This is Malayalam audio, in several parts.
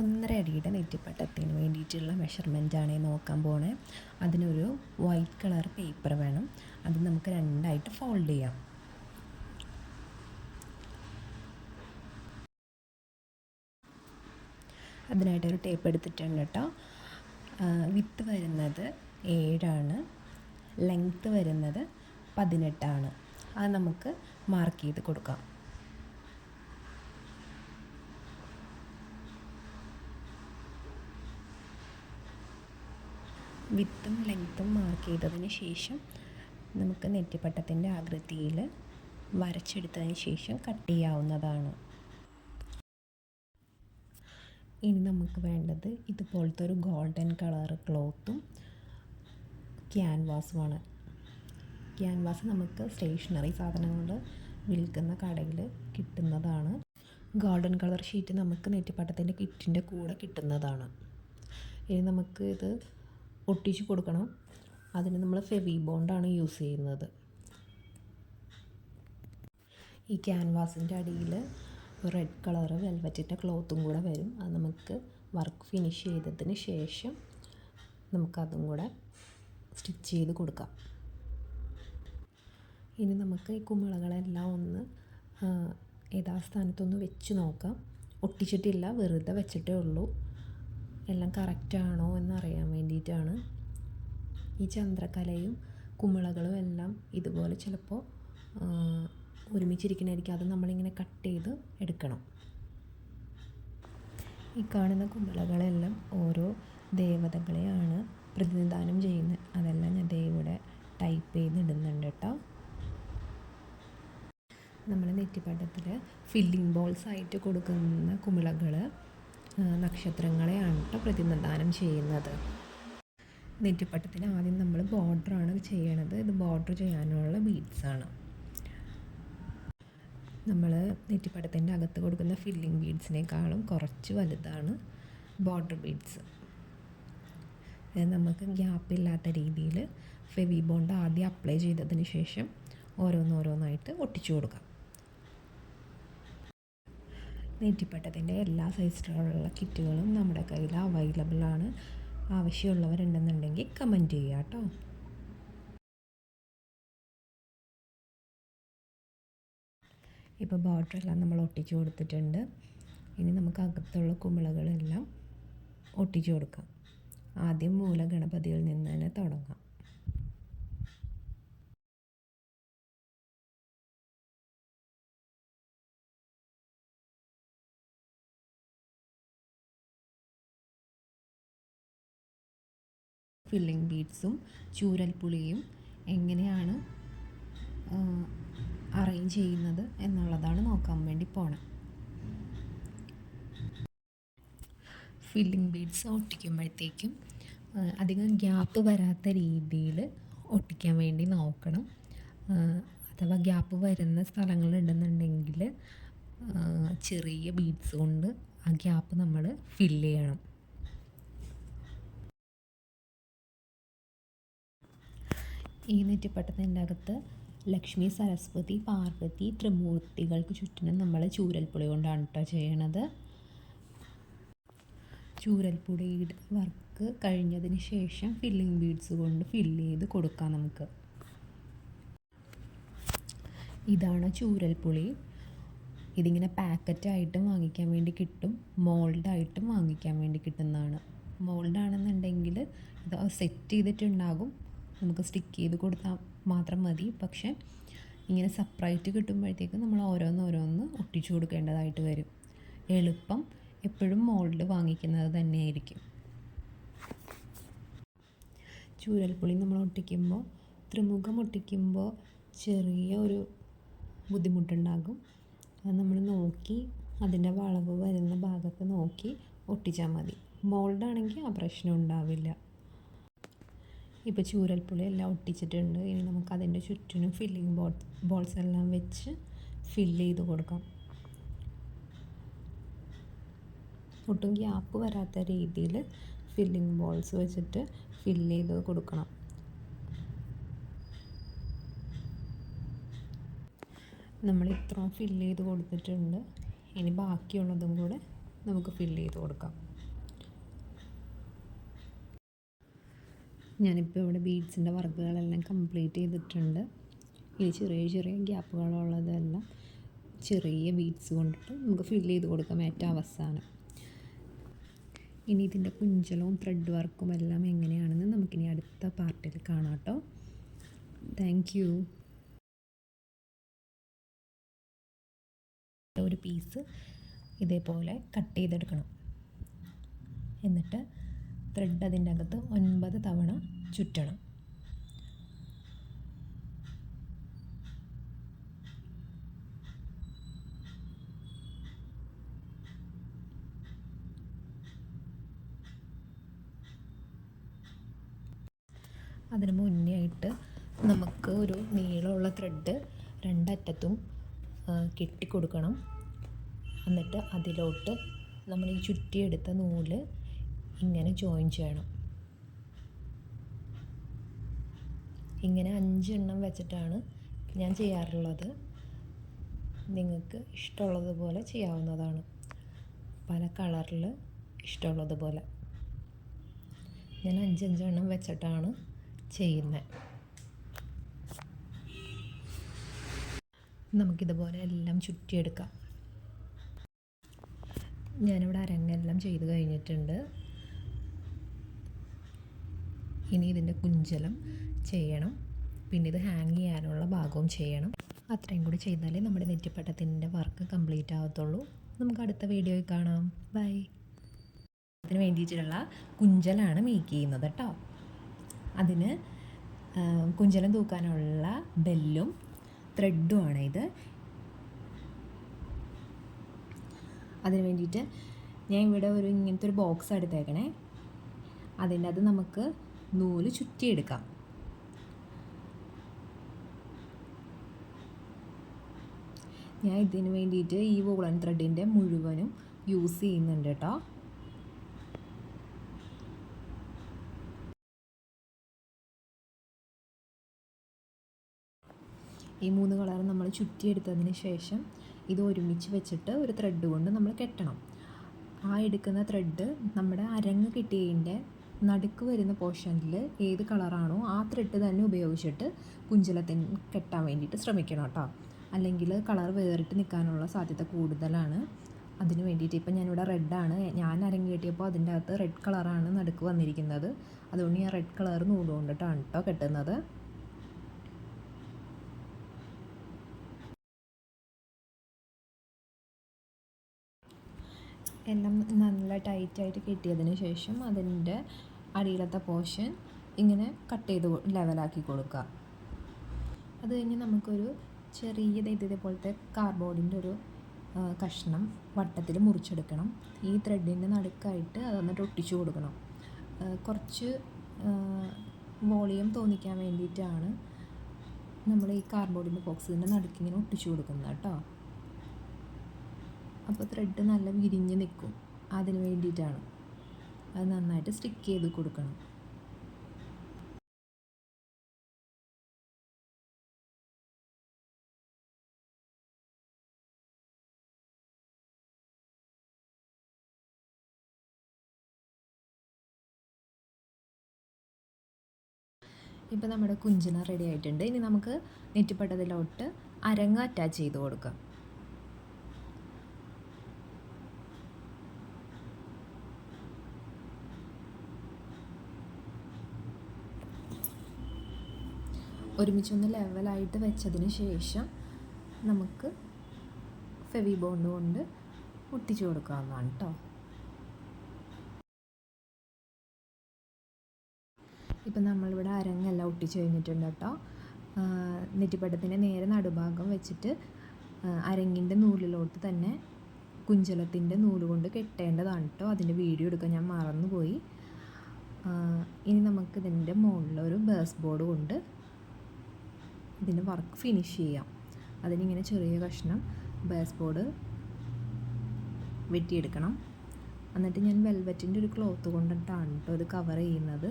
ഒന്നര അടിയുടെ നെറ്റിപ്പട്ടത്തിന് വേണ്ടിയിട്ടുള്ള മെഷർമെന്റാണ് നോക്കാൻ പോണേ. അതിനൊരു വൈറ്റ് കളർ പേപ്പർ വേണം. അത് നമുക്ക് രണ്ടായിട്ട് ഫോൾഡ് ചെയ്യാം. അതിനായിട്ടൊരു ടേപ്പ് എടുത്തിട്ടുണ്ട് കേട്ടോ വിത്ത് വരുന്നത് ഏഴാണ്. ലെങ്ത്ത് വരുന്നത് പതിനെട്ടാണ്. അത് നമുക്ക് മാർക്ക് ചെയ്ത് കൊടുക്കാം. വിത്തും ലെങ്ത്തും മാർക്ക് ചെയ്തതിന് ശേഷം നമുക്ക് നെറ്റിപ്പട്ടത്തിന്റെ ആകൃതിയിൽ വരച്ചെടുത്തതിന് ശേഷം കട്ട് ചെയ്യാവുന്നതാണ്. ഇനി നമുക്ക് വേണ്ടത് ഇതുപോലത്തെ ഒരു ഗോൾഡൻ കളർ ക്ലോത്തും ക്യാൻവാസുമാണ് ക്യാൻവാസ് നമുക്ക് സ്റ്റേഷനറി സാധനങ്ങൾ വിൽക്കുന്ന കടയിൽ കിട്ടുന്നതാണ്. ഗോൾഡൻ കളർ ഷീറ്റ് നമുക്ക് നെറ്റിപ്പട്ടത്തിന്റെ കിറ്റിന്റെ കൂടെ കിട്ടുന്നതാണ്. ഇനി നമുക്ക് ഇത് ഒട്ടിച്ച് കൊടുക്കണം. അതിന് നമ്മൾ ഫെവി ബോണ്ടാണ് യൂസ് ചെയ്യുന്നത്. ഈ ക്യാൻവാസിന്റെ അടിയിൽ റെഡ് കളർ വെൽവറ്റിന്റെ ക്ലോത്തും കൂടെ വരും. അത് നമുക്ക് വർക്ക് ഫിനിഷ് ചെയ്തതിന് ശേഷം നമുക്കതും കൂടെ സ്റ്റിച്ച് ചെയ്ത് കൊടുക്കാം. ഇനി നമുക്ക് ഈ കുമിളകളെല്ലാം ഒന്ന് യഥാസ്ഥാനത്തൊന്ന് വെച്ച് നോക്കാം. ഒട്ടിച്ചിട്ടില്ല വെറുതെ വെച്ചിട്ടേ ഉള്ളൂ. എല്ലാം കറക്റ്റാണോ എന്നറിയാൻ വേണ്ടിയിട്ടാണ് ഈ ചന്ദ്രക്കലയും കുമിളകളും എല്ലാം ഇതുപോലെ ചിലപ്പോൾ ഒരുമിച്ചിരിക്കണായിരിക്കും. അത് നമ്മളിങ്ങനെ കട്ട് ചെയ്ത് എടുക്കണം. ഈ കാണുന്ന കുമിളകളെല്ലാം ഓരോ ദേവതകളെയാണ് പ്രതിനിധാനം ചെയ്യുന്നത്. അതെല്ലാം ഞാൻ ദൈവയുടെ ടൈപ്പ് ചെയ്തിടുന്നുണ്ട് കേട്ടോ നമ്മൾ നെറ്റിപ്പട്ടത്തിൽ ഫില്ലിംഗ് ബോൾസ് ആയിട്ട് കൊടുക്കുന്ന കുമിളകൾ നക്ഷത്രങ്ങളെയാണ് കേട്ടോ പ്രതിനിധാനം ചെയ്യുന്നത്. നെറ്റിപ്പട്ടത്തിന് ആദ്യം നമ്മൾ ബോർഡറാണ് ചെയ്യണത്. ഇത് ബോർഡർ ചെയ്യാനുള്ള ബീഡ്സാണ് നമ്മൾ നെറ്റിപ്പട്ടത്തിന്റെ അകത്ത് കൊടുക്കുന്ന ഫില്ലിംഗ് ബീഡ്സിനേക്കാളും കുറച്ച് വലുതാണ് ബോർഡർ ബീഡ്സ്. നമുക്ക് ഗ്യാപ്പില്ലാത്ത രീതിയിൽ ഫെവി ബോണ്ട് ആദ്യം അപ്ലൈ ചെയ്തതിന് ശേഷം ഓരോന്നോരോന്നായിട്ട് ഒട്ടിച്ചു കൊടുക്കാം. നെറ്റിപ്പട്ടത്തിന്റെ എല്ലാ സൈസിലുള്ള കിറ്റുകളും നമ്മുടെ കയ്യിൽ അവൈലബിൾ ആണ്. ആവശ്യമുള്ളവരുണ്ടെന്നുണ്ടെങ്കിൽ കമന്റ് ചെയ്യുക കേട്ടോ. ഇപ്പോൾ ബോർഡറെല്ലാം നമ്മൾ ഒട്ടിച്ചു കൊടുത്തിട്ടുണ്ട്. ഇനി നമുക്ക് അകത്തുള്ള കുമിളകളെല്ലാം ഒട്ടിച്ചു കൊടുക്കാം. ആദ്യം മൂലഗണപതിയിൽ നിന്ന് തന്നെ തുടങ്ങാം. ഫില്ലിംഗ് ബീഡ്സും ചൂരൽപ്പുളിയും എങ്ങനെയാണ് അറേഞ്ച് ചെയ്യുന്നത് എന്നുള്ളതാണ് നോക്കാൻ വേണ്ടി പോണത് ഫില്ലിംഗ് ബീഡ്സ് ഒട്ടിക്കുമ്പോഴത്തേക്കും അധികം ഗ്യാപ്പ് വരാത്ത രീതിയിൽ ഒട്ടിക്കാൻ വേണ്ടി നോക്കണം. അഥവാ ഗ്യാപ്പ് വരുന്ന സ്ഥലങ്ങളുണ്ടെന്നുണ്ടെങ്കിൽ ചെറിയ ബീഡ്സ് കൊണ്ട് ആ ഗ്യാപ്പ് നമ്മൾ ഫില്ല് ചെയ്യണം. ഈ നെറ്റിപ്പട്ടത്തിന്റെ അകത്ത് ലക്ഷ്മി സരസ്വതി പാർവതി ത്രിമൂർത്തികൾക്ക് ചുറ്റിനും നമ്മൾ ചൂരൽപ്പുളി കൊണ്ടാണ് കേട്ടോ ചെയ്യണത്. ചൂരൽപ്പുളിയുടെ വർക്ക് കഴിഞ്ഞതിന് ശേഷം ഫില്ലിംഗ് ബീഡ്സ് കൊണ്ട് ഫില്ല് ചെയ്ത് കൊടുക്കാം നമുക്ക്. ഇതാണ് ചൂരൽപ്പുളി. ഇതിങ്ങനെ പാക്കറ്റായിട്ടും വാങ്ങിക്കാൻ വേണ്ടി കിട്ടും മോൾഡായിട്ടും വാങ്ങിക്കാൻ വേണ്ടി കിട്ടുന്നതാണ്. മോൾഡാണെന്നുണ്ടെങ്കിൽ ഇത് സെറ്റ് ചെയ്തിട്ടുണ്ടാകും. നമുക്ക് സ്റ്റിക്ക് ചെയ്ത് കൊടുത്താൽ മാത്രം മതി. പക്ഷേ ഇങ്ങനെ സെപ്പറേറ്റ് കിട്ടുമ്പോഴത്തേക്കും നമ്മൾ ഓരോന്ന് ഓരോന്ന് ഒട്ടിച്ചു കൊടുക്കേണ്ടതായിട്ട് വരും. എളുപ്പം എപ്പോഴും മോൾഡ് വാങ്ങിക്കുന്നത് തന്നെയായിരിക്കും. ചൂരൽപ്പുളി നമ്മൾ ഒട്ടിക്കുമ്പോൾ ത്രിമുഖം ഒട്ടിക്കുമ്പോൾ ചെറിയ ഒരു ബുദ്ധിമുട്ടുണ്ടാകും. അത് നമ്മൾ നോക്കി അതിന്റെ വളവ് വരുന്ന ഭാഗത്ത് നോക്കി ഒട്ടിച്ചാൽ മതി. മോൾഡാണെങ്കിൽ ആ പ്രശ്നം ഉണ്ടാവില്ല. ഇപ്പോൾ ചൂരൽപ്പുളി എല്ലാം ഒട്ടിച്ചിട്ടുണ്ട്. ഇനി നമുക്ക് അതിന്റെ ചുറ്റിനും ഫില്ലിങ് ബോൾ ബോൾസ് എല്ലാം വെച്ച് ഫില്ല് ചെയ്ത് കൊടുക്കാം. ഒട്ടും ഗ്യാപ്പ് വരാത്ത രീതിയിൽ ഫില്ലിങ് ബോൾസ് വെച്ചിട്ട് ഫില്ല് ചെയ്ത് കൊടുക്കണം. നമ്മൾ ഇത്രയും ഫില്ല് ചെയ്ത് കൊടുത്തിട്ടുണ്ട്. ഇനി ബാക്കിയുള്ളതും കൂടെ നമുക്ക് ഫില്ല് ചെയ്ത് കൊടുക്കാം. ഞാനിപ്പോൾ ഇവിടെ ബീഡ്സിന്റെ വർക്കുകളെല്ലാം കംപ്ലീറ്റ് ചെയ്തിട്ടുണ്ട്. ഈ ചെറിയ ചെറിയ ഗ്യാപ്പുകളുള്ളതെല്ലാം ചെറിയ ബീഡ്സ് കൊണ്ടിട്ട് നമുക്ക് ഫിൽ ചെയ്ത് കൊടുക്കാം ഏറ്റവും അവസാനം. ഇനി ഇതിന്റെ കുഞ്ചലവും ത്രെഡ് വർക്കും എല്ലാം എങ്ങനെയാണെന്ന് നമുക്കിനി അടുത്ത പാർട്ടിൽ കാണാം കേട്ടോ. താങ്ക് യു ഒരു പീസ് ഇതേപോലെ കട്ട് ചെയ്തെടുക്കണം. എന്നിട്ട് ത്രെഡ് അതിന്റെ അകത്ത് ഒൻപത് തവണ ചുറ്റണം. അതിന് മുന്നേ ആയിട്ട് നമുക്ക് ഒരു നീളമുള്ള ത്രെഡ് രണ്ടറ്റത്തും കെട്ടിക്കൊടുക്കണം. എന്നിട്ട് അതിലോട്ട് നമ്മൾ ഈ ചുറ്റിയെടുത്ത നൂൽ ഇങ്ങനെ ജോയിൻ ചെയ്യണം. ഇങ്ങനെ അഞ്ചെണ്ണം വെച്ചിട്ടാണ് ഞാൻ ചെയ്യാറുള്ളത്. നിങ്ങൾക്ക് ഇഷ്ടമുള്ളതുപോലെ ചെയ്യാവുന്നതാണ്. പല കളറിൽ ഇഷ്ടമുള്ളതുപോലെ. ഞാൻ അഞ്ചഞ്ചെണ്ണം വെച്ചിട്ടാണ് ചെയ്യുന്നത്. നമുക്കിതുപോലെ എല്ലാം ചുറ്റിയെടുക്കാം. ഞാനിവിടെ അരങ്ങെല്ലാം ചെയ്ത് കഴിഞ്ഞിട്ടുണ്ട്. ഇനി ഇതിന്റെ കുഞ്ചലം ചെയ്യണം. പിന്നെ ഇത് ഹാങ് ചെയ്യാനുള്ള ഭാഗവും ചെയ്യണം. അത്രയും കൂടി ചെയ്താലേ നമ്മുടെ നെറ്റിപ്പട്ടത്തിന്റെ വർക്ക് കംപ്ലീറ്റ് ആവത്തുള്ളൂ. നമുക്ക് അടുത്ത വീഡിയോയിൽ കാണാം. ബൈ അതിന് വേണ്ടിയിട്ടുള്ള കുഞ്ചലാണ് മേക്ക് ചെയ്യുന്നത് കേട്ടോ അതിന് കുഞ്ചലം തൂക്കാനുള്ള ബെല്ലും ത്രെഡും ആണ് ഇത്. അതിന് വേണ്ടിയിട്ട് ഞാൻ ഇവിടെ ഒരു ഇങ്ങനത്തെ ഒരു ബോക്സ് എടുത്തേക്കണേ. അതിന്റെ അത് നമുക്ക് നൂൽ ചുറ്റിയെടുക്കാം. ഞാൻ ഇതിന് വേണ്ടിയിട്ട് ഈ വൂളൻ ത്രെഡിന്റെ മുഴുവനും യൂസ് ചെയ്യുന്നുണ്ട് കേട്ടോ ഈ മൂന്ന് കളർ നമ്മൾ ചുറ്റിയെടുത്തതിന് ശേഷം ഇത് ഒരുമിച്ച് വെച്ചിട്ട് ഒരു ത്രെഡ് കൊണ്ട് നമ്മൾ കെട്ടണം. ആ എടുക്കുന്ന ത്രെഡ് നമ്മുടെ അരങ്ങ് കിട്ടിയതിന്റെ നടുക്ക് വരുന്ന പോർഷനിൽ ഏത് കളറാണോ ആ ത്രെഡ് തന്നെ ഉപയോഗിച്ചിട്ട് കുഞ്ചലത്തിന് കെട്ടാൻ വേണ്ടിയിട്ട് ശ്രമിക്കണം കേട്ടോ. അല്ലെങ്കിൽ കളർ വേറിട്ട് നിൽക്കാനുള്ള സാധ്യത കൂടുതലാണ്. അതിന് വേണ്ടിയിട്ട് ഇപ്പം ഞാനിവിടെ റെഡാണ് ഞാൻ അരങ്ങേറ്റിയപ്പോൾ അതിന്റെ അകത്ത് റെഡ് കളറാണ് നടുക്ക് വന്നിരിക്കുന്നത്. അതുകൊണ്ട് ഞാൻ റെഡ് കളർ നൂലുകൊണ്ടിട്ടാണ് കേട്ടോ കെട്ടുന്നത്. എല്ലാം നല്ല ടൈറ്റായിട്ട് കെട്ടിയതിന് ശേഷം അതിന്റെ അടിയിലത്തെ പോർഷൻ ഇങ്ങനെ കട്ട് ചെയ്ത് ലെവലാക്കി കൊടുക്കുക. അത് കഴിഞ്ഞ് നമുക്കൊരു ചെറിയ ഇതേപോലത്തെ കാർബോർഡിന്റെ ഒരു കഷ്ണം വട്ടത്തിൽ മുറിച്ചെടുക്കണം. ഈ ത്രെഡിന്റെ നടുക്കായിട്ട് അതൊന്നിട്ട് ഒട്ടിച്ചു കൊടുക്കണം. കുറച്ച് വോളിയം തോന്നിക്കാൻ വേണ്ടിയിട്ടാണ് നമ്മൾ ഈ കാർബോർഡിന്റെ ബോക്സിന്റെ നടുക്കിങ്ങനെ ഒട്ടിച്ചു കൊടുക്കുന്നത് കേട്ടോ. അപ്പോൾ ത്രെഡ് നല്ല വിരിഞ്ഞ് നിൽക്കും അതിന് വേണ്ടിയിട്ടാണ്. അത് നന്നായിട്ട് സ്റ്റിക്ക് ചെയ്ത് കൊടുക്കണം. ഇപ്പം നമ്മുടെ കുഞ്ചിന റെഡി ആയിട്ടുണ്ട്. ഇനി നമുക്ക് നെറ്റിപ്പട്ടതിലോട്ട് അരങ്ങ അറ്റാച്ച് ചെയ്ത് കൊടുക്കാം. ഒരുമിച്ചൊന്ന് ലെവലായിട്ട് വെച്ചതിന് ശേഷം നമുക്ക് ഫെവി ബോണ്ട് കൊണ്ട് ഒട്ടിച്ചു കൊടുക്കാവുന്നതാണ് കേട്ടോ ഇപ്പം നമ്മളിവിടെ അരങ്ങെല്ലാം ഒട്ടിച്ച് കഴിഞ്ഞിട്ടുണ്ട് കേട്ടോ നെറ്റിപ്പട്ടത്തിന്റെ നേരെ നടുഭാഗം വെച്ചിട്ട് അരങ്ങിന്റെ നൂലിലോട്ട് തന്നെ കുഞ്ചലത്തിന്റെ നൂൽ കൊണ്ട് കെട്ടേണ്ടതാണ് കേട്ടോ അതിന്റെ വീഡിയോ എടുക്കാൻ ഞാൻ മറന്നുപോയി. ഇനി നമുക്ക് മുകളിലൊരു ബേസ് ബോർഡ് കൊണ്ട് ഇതിന്റെ വർക്ക് ഫിനിഷ് ചെയ്യാം. അതിനിങ്ങനെ ചെറിയ കഷ്ണം ബേസ് ബോർഡ് വെട്ടിയെടുക്കണം. എന്നിട്ട് ഞാൻ വെൽവെറ്റിന്റെ ഒരു ക്ലോത്ത് കൊണ്ടിട്ടാണ് കേട്ടോ ഇത് കവർ ചെയ്യുന്നത്.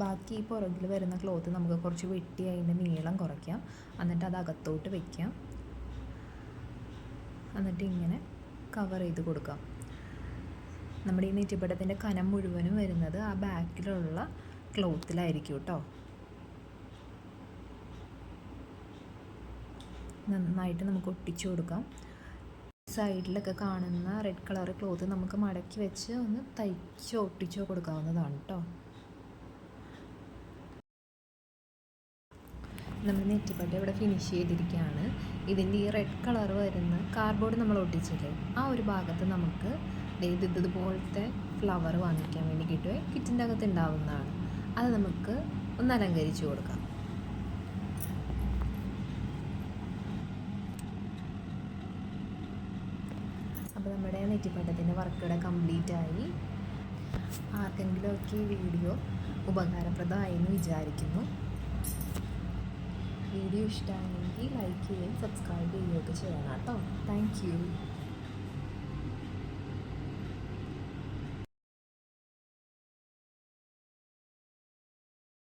ബാക്കി ഈ പുറകിൽ വരുന്ന ക്ലോത്ത് നമുക്ക് കുറച്ച് വെട്ടി അതിന്റെ നീളം കുറയ്ക്കാം. എന്നിട്ട് അത് അകത്തോട്ട് വയ്ക്കാം എന്നിട്ട് ഇങ്ങനെ കവർ ചെയ്ത് കൊടുക്കാം. നമ്മുടെ ഈ നെറ്റിപ്പട്ടത്തിന്റെ കനം മുഴുവനും വരുന്നത് ആ ബാക്കിലുള്ള ക്ലോത്തിലായിരിക്കും കേട്ടോ നന്നായിട്ട് നമുക്ക് ഒട്ടിച്ചു കൊടുക്കാം. സൈഡിലൊക്കെ കാണുന്ന റെഡ് കളർ ക്ലോത്ത് നമുക്ക് മടക്കി വെച്ച് ഒന്ന് തയ്ച്ചോ ഒട്ടിച്ചോ കൊടുക്കാവുന്നതാണ് കേട്ടോ നമ്മൾ നെറ്റിപ്പട്ട ഇവിടെ ഫിനിഷ് ചെയ്തിരിക്കുകയാണ്. ഇതിന്റെ ഈ റെഡ് കളർ വരുന്ന കാർഡ്ബോർഡ് നമ്മൾ ഒട്ടിച്ചില്ലേ ആ ഒരു ഭാഗത്ത് നമുക്ക് ഇത് ഇതുപോലത്തെ ഫ്ലവർ വാങ്ങിക്കാൻ വേണ്ടി കിട്ടുമേ കിച്ചന്റെ അകത്ത് ഉണ്ടാവുന്നതാണ്. അത് നമുക്ക് ഒന്ന് അലങ്കരിച്ചു കൊടുക്കാം. അപ്പോൾ നമ്മുടെ നെറ്റിപ്പട്ടത്തിന്റെ വർക്കുകൾ കംപ്ലീറ്റ് ആയി. ആർക്കെങ്കിലുമൊക്കെ ഈ വീഡിയോ ഉപകാരപ്രദമായി എന്ന് വിചാരിക്കുന്നു. വീഡിയോ ഇഷ്ടമാണെങ്കിൽ ലൈക്ക് ചെയ്യുകയും സബ്സ്ക്രൈബ് ചെയ്യുകയൊക്കെ ചെയ്യണം കേട്ടോ. താങ്ക്